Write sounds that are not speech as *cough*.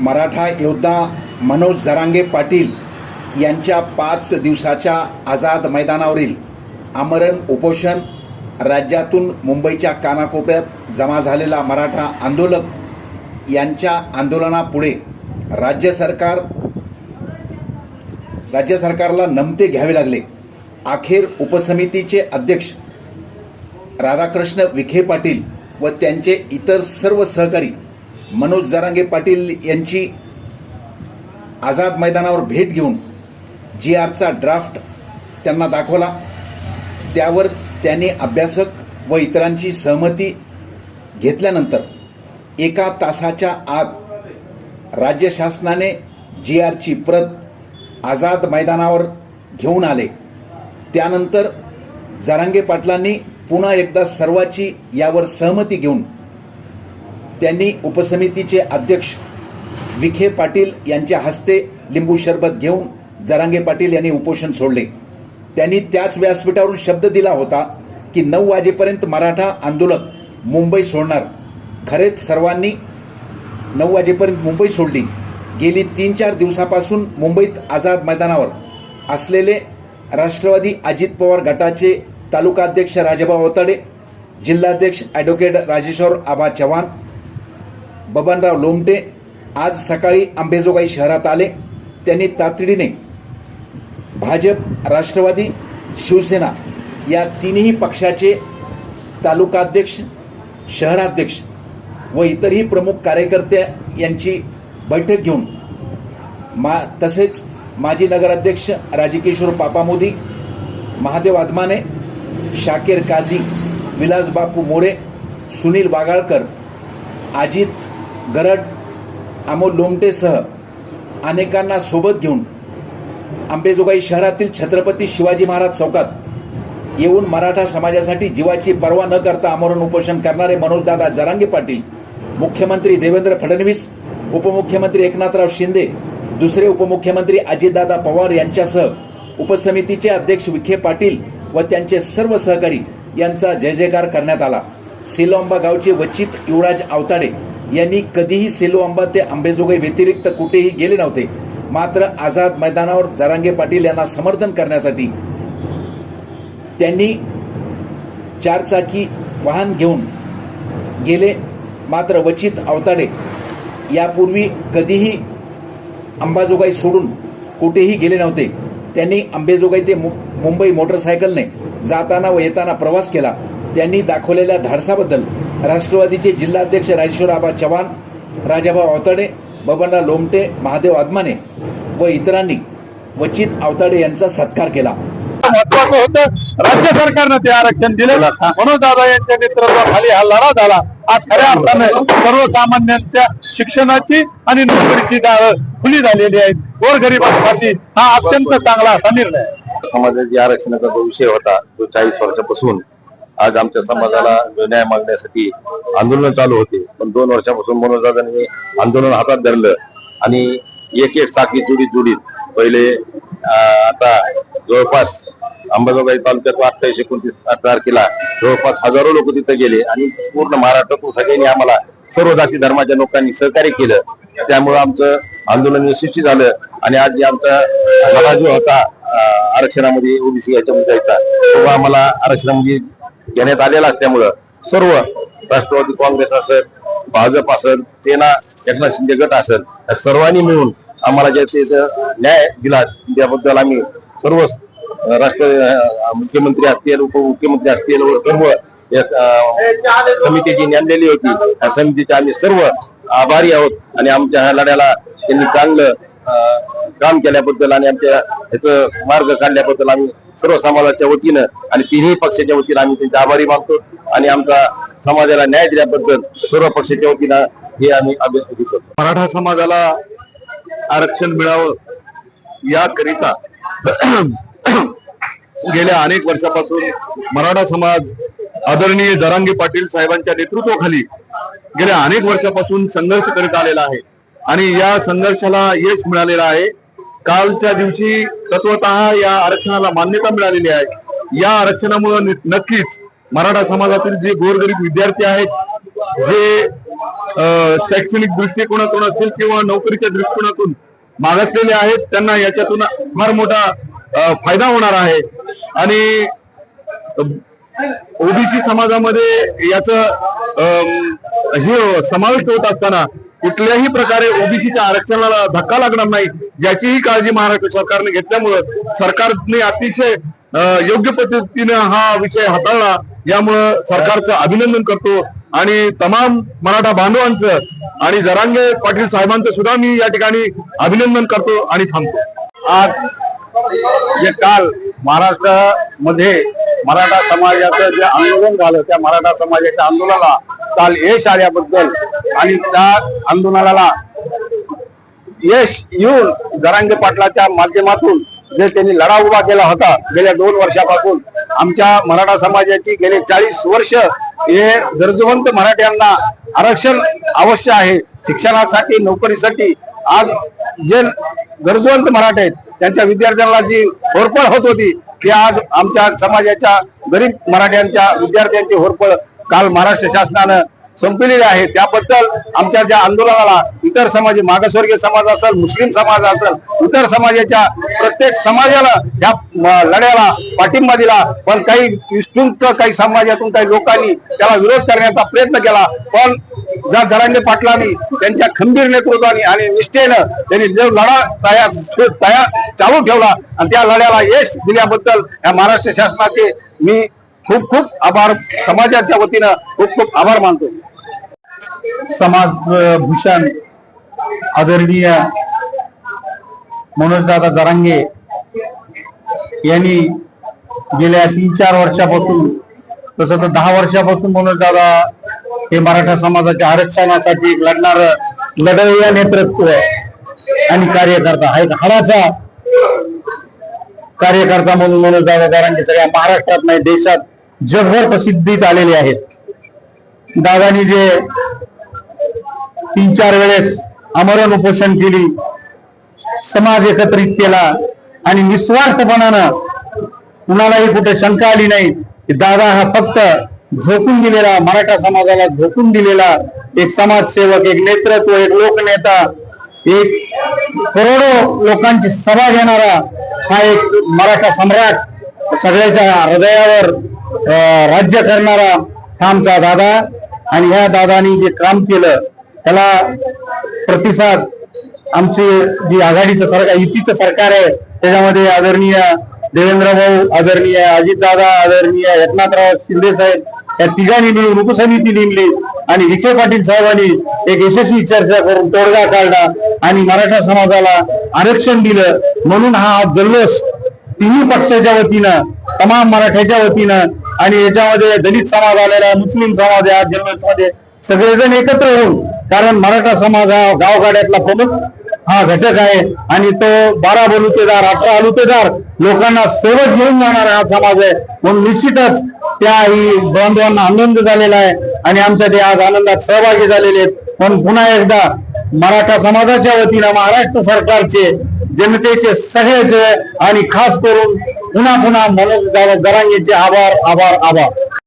मराठा योद्धा मनोज जरांगे पाटील यांच्या पाच दिवसाच्या आझाद मैदानावरील आमरण उपोषण राज्यातून मुंबईच्या कानाकोपऱ्यात जमा झालेला मराठा आंदोलक यांच्या आंदोलनापुढे राज्य सरकार राज्य सरकारला नमते घ्यावे लागले. अखेर उपसमितीचे अध्यक्ष राधाकृष्ण विखे पाटील व त्यांचे इतर सर्व सहकारी मनोज जरांगे पाटील यांची आझाद मैदानावर भेट घेऊन जी आरचा ड्राफ्ट त्यांना दाखवला. त्यावर त्यांनी अभ्यासक व इतरांची सहमती घेतल्यानंतर एका तासाच्या आत राज्य शासनाने जी आरची प्रत आझाद मैदानावर घेऊन आले. त्यानंतर जरांगे पाटलांनी पुन्हा एकदा सर्वाची यावर सहमती घेऊन त्यांनी उपसमितीचे अध्यक्ष विखे पाटील यांच्या हस्ते लिंबू सरबत घेऊन जरांगे पाटील यांनी उपोषण सोडले. त्यांनी त्याच व्यासपीठावरून शब्द दिला होता की नऊ वाजेपर्यंत मराठा आंदोलक मुंबई सोडणार. खरेच सर्वांनी नऊ वाजेपर्यंत मुंबई सोडली. गेली तीन चार दिवसापासून मुंबईत आझाद मैदानावर असलेले राष्ट्रवादी अजित पवार गटाचे तालुकाध्यक्ष राजाभाऊ ओताडे जिल्हाध्यक्ष ॲडव्होकेट राजेश्वर आबा चव्हाण बबनराव लोमटे आज सकाळी अंबेजोगाई शहरात आले. त्यांनी तातडीने भाजप राष्ट्रवादी शिवसेना या तिन्ही पक्षाचे तालुकाध्यक्ष शहराध्यक्ष व इतरही प्रमुख कार्यकर्ते यांची बैठक घेऊन मा तसेच माजी नगराध्यक्ष राजकिशोर पापा मोदी महादेव आदमाने शाकीर काझी विलास बापू मोरे सुनील वागाळकर अजित गरड अमोल लोमटेसह अनेकांना सोबत घेऊन आंबेजोगाई शहरातील छत्रपती शिवाजी महाराज चौकात येऊन मराठा समाजासाठी जीवाची पर्वा न करता आमरण उपोषण करणारे मनोजदादा जरांगे पाटील मुख्यमंत्री देवेंद्र फडणवीस उपमुख्यमंत्री एकनाथराव शिंदे दुसरे उपमुख्यमंत्री अजितदादा पवार यांच्यासह उपसमितीचे अध्यक्ष विखे पाटील व त्यांचे सर्व सहकारी यांचा जय जयकार करण्यात आला. सिलोंबा गावचे वचित युवराज आवताडे यांनी कधीही सेलोआंबा ते आंबेजोगाई व्यतिरिक्त कुठेही गेले नव्हते. मात्र आझाद मैदानावर जरांगे पाटील यांना समर्थन करण्यासाठी त्यांनी चारचाकी वाहन घेऊन गेले. मात्र वचित अवताडे यापूर्वी कधीही अंबाजोगाई सोडून कुठेही गेले नव्हते. त्यांनी अंबेजोगाई ते मु- मुंबई मोटरसायकलने जाताना व येताना प्रवास केला. त्यांनी दाखवलेल्या धाडसाबद्दल राष्ट्रवादीचे जिल्हाध्यक्ष राजेश्वर आबा चव्हाण राजाभाऊ अवताडे बबनराव लोमटे महादेव आदमाने व इतरांनी वचित अवताडे यांचा सत्कार केला. महत्वाचं होतं राज्य सरकारनं ते आरक्षण दिलं म्हणून दादा यांच्या नेतृत्वाखाली हा लढा झाला. आज खऱ्या अर्थाने सर्वसामान्यांच्या शिक्षणाची आणि नोकरीची दार खुली झालेली आहेत. गोरगरिबांसाठी हा अत्यंत चांगला असा निर्णय समाजाची आरक्षणाचा जो विषय होता तो चाळीस वर्षापासून आज आमच्या समाजाला जो न्याय मागण्यासाठी आंदोलन चालू होते. पण दोन वर्षापासून मनोजदादांनी आंदोलन हातात धरलं आणि एक एक साखी जुडीत जुडीत पहिले आता जवळपास अंबाजोगाई तालुक्यात अठ्ठावीस एकोणतीस तारखेला जवळपास हजारो लोक तिथे गेले आणि पूर्ण महाराष्ट्रातून सगळ्यांनी आम्हाला सर्व जाती धर्माच्या लोकांनी सहकार्य केलं. त्यामुळं आमचं आंदोलन यशस्वी झालं आणि आज जे आमचा लढा जो होता आरक्षणामध्ये ओबीसी याच्या मुद्द्याचा तो आम्हाला आरक्षणामध्ये घेण्यात आलेला असल्यामुळं सर्व राष्ट्रवादी काँग्रेस असेल भाजप असेल सेना एकनाथ शिंदे गट असेल या सर्वांनी मिळून आम्हाला जे न्याय दिला त्याबद्दल आम्ही सर्व राष्ट्र मुख्यमंत्री असतील उपमुख्यमंत्री असतील व सर्व समितीची नेमलेली होती. या समितीचे आम्ही सर्व आभारी आहोत आणि आमच्या ह्या लढ्याला त्यांनी चांगलं काम केल्याबद्दल आणि आमच्या ह्याचं मार्ग काढल्याबद्दल आम्ही सर्व समाजाच्या वतीनं आणि तिन्ही पक्षाच्या वतीनं आम्ही त्यांचे आभारी मानतो आणि आमचा समाजाला न्याय दिल्याबद्दल सर्व पक्षाच्या वतीनं हे आम्ही अभिनंदन करतो. मराठा समाजाला आरक्षण मिळावं याकरिता *clears throat* गेल्या अनेक वर्षापासून मराठा समाज आदरणीय जरांगी पाटील साहेबांच्या नेतृत्वाखाली गेल्या अनेक वर्षापासून संघर्ष करीत आलेला आहे. आणि या संघर्षाला यश मिळालेलं आहे. कालच्या दिवशी तत्वत या आरक्षणाला मान्यता मिळालेली आहे. या आरक्षणामुळे नक्कीच मराठा समाजातील जे गोरगरीब विद्यार्थी आहेत जे शैक्षणिक दृष्टिकोनातून असतील किंवा नोकरीच्या दृष्टिकोनातून मागासलेले आहेत त्यांना याच्यातून फार मोठा फायदा होणार आहे. आणि ओबीसी समाजामध्ये याच हे समाविष्ट होत असताना कुठल्याही प्रकारे ओबीसीच्या आरक्षणाला धक्का लागणार नाही याचीही काळजी महाराष्ट्र सरकारने घेतल्यामुळं सरकारने अतिशय योग्य पद्धतीने हा विषय हाताळला. यामुळं सरकारचं अभिनंदन करतो. आणि तमाम मराठा बांधवांचं आणि जरांगे पाटील साहेबांचं सुद्धा मी या ठिकाणी अभिनंदन करतो आणि थांबतो. आज जे काल महाराष्ट्रामध्ये मराठा समाजाचं जे आंदोलन झालं त्या मराठा समाजाच्या आंदोलनाला काल यश आल्याबद्दल आणि त्या आंदोलनाला यश येऊन गरांगे पाटलाच्या माध्यमातून जे त्यांनी लढा उभा केला होता गेल्या दोन वर्षापासून आमच्या मराठा समाजाची गेले चाळीस वर्ष हे गरजवंत मराठ्यांना आरक्षण अवश्य आहे. शिक्षणासाठी नोकरीसाठी आज जे गरजवंत मराठे आहेत त्यांच्या विद्यार्थ्यांना जी होरपळ होत होती ती आज आमच्या समाजाच्या गरीब मराठ्यांच्या विद्यार्थ्यांची होरपळ काल महाराष्ट्र शासनानं संपलेले आहे. त्याबद्दल आमच्या ज्या आंदोलनाला इतर समाज मागासवर्गीय समाज असेल मुस्लिम समाज असेल इतर समाजाच्या प्रत्येक समाजाला या लढ्याला पाठिंबा दिला. पण काही विस्तृत काही समाजातून काही लोकांनी त्याला विरोध करण्याचा प्रयत्न केला. पण ज्या जरांगे पाटलांनी त्यांच्या खंबीर नेतृत्वाने आणि निष्ठेनं त्यांनी जो लढा तयार तयार चालू ठेवला आणि त्या लढ्याला यश दिल्याबद्दल या महाराष्ट्र शासनाचे मी खूप खूप आभार. समाजाच्या वतीनं खूप खूप आभार मानतो. समाज भूषण आदरणीय मनोजदादा जरांगे यांनी गेल्या तीन चार वर्षापासून तसं तर दहा वर्षापासून मनोजदादा हे मराठा समाजाच्या आरक्षणासाठी लढणार लढवया नेतृत्व आणि कार्यकर्ता हा एक हाडाचा कार्यकर्ता म्हणून मनोजदादा जरांगे सगळ्या महाराष्ट्रात नाही देशात जगभर प्रसिद्धीत आलेले आहेत. दादानी जे तीन चार वेळेस आमरण उपोषण केली समाज एकत्रित केला आणि निस्वार्थपणानं कुणालाही कुठे शंका आली नाही की दादा हा फक्त झोकून दिलेला मराठा समाजाला झोकून दिलेला एक समाजसेवक एक नेतृत्व एक लोकनेता एक करोडो लोकांची सभा घेणारा हा एक मराठा सम्राट सगळ्याच्या हृदयावर राज्य करणारा हा आमचा दादा आणि ह्या दादानी जे काम केलं त्याला प्रतिसाद आमचे जी आघाडीचं सरकार युतीचं सरकार आहे त्याच्यामध्ये आदरणीय देवेंद्र भाऊ आदरणीय अजितदादा आदरणीय एकनाथराव शिंदे साहेब या तिघांनी मिळून उपसमिती नेमली आणि विखे पाटील साहेबांनी एक यशस्वी चर्चा करून तोडगा काढला आणि मराठा समाजाला आरक्षण दिलं. म्हणून हा जल्लोष तिन्ही पक्षाच्या वतीनं तमाम मराठ्याच्या वतीनं आणि याच्यामध्ये दलित समाज आलेला मुस्लिम समाज या जल्लोषमध्ये सगळेजण एकत्र होऊन कारण मराठा समाज हा गावगाड्यातला प्रमुख हा घटक आहे. आणि तो बारा बलुतेदार अठरा अलुतेदार लोकांना सोबत घेऊन जाणारा हा समाज आहे. म्हणून निश्चितच त्याही बांधवांना आनंद झालेला आहे. आणि आमच्या ते आज आनंदात सहभागी झालेले आहेत. पण पुन्हा एकदा मराठा समाजाच्या वतीनं महाराष्ट्र सरकारचे जनतेचे सगळेच आणि खास करून पुन्हा पुन्हा मनोज जरांगेचे आभार आभार आभार